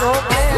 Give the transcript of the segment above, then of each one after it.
તો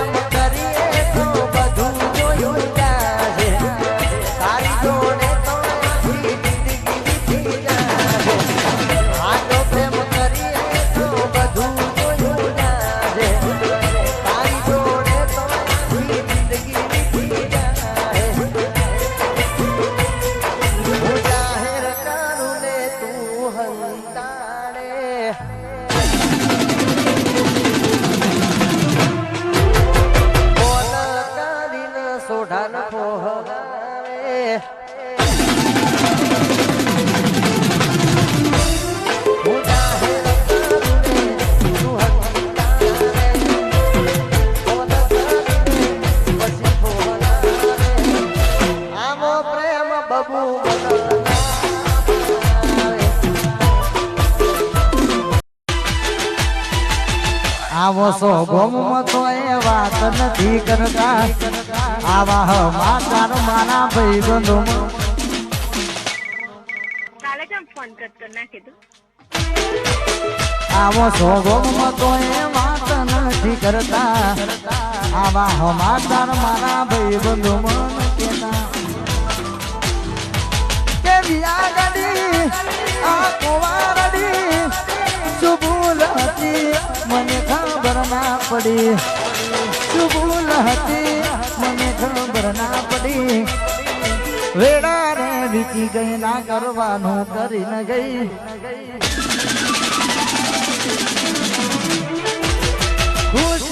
આવો સો ગોમમાં તો એ વાત નથી કરતા. આવા હમાચાર મારા ભાઈ બંધો આવો સો ગોમમાં તો? એ વાત નથી કરતા. આવા હમાચાર મારા ભાઈ બંધો મન કેતા કે વિયા ગડી આ કોવારડી શું મને પડી. શું હતી, મને ખબર ના પડી. વેડા રે વીતી ગઈ ના કરવાનું કરીને ગઈ. ખુશ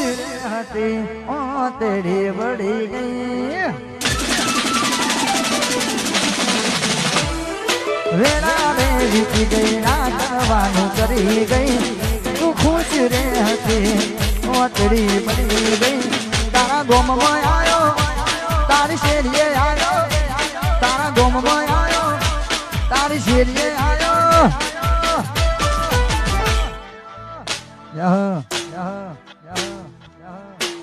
હતી, ઓ તેડી વળી ગઈ. વેડા રે વીતી ગઈ ના કરવાનું કરી ગઈ. તું ખુશ રે હતી ઓતડી બની ગઈ. તારા ગોમમાં આવ્યો તારી શેરીએ આવ્યો તારા ગોમમાં આવ્યો તારી શેરીએ આવ્યો યહ, યહ, યહ.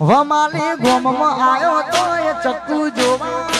વમાલી ગોમમાં આવ્યો તો એ ચક્કુ જોવા.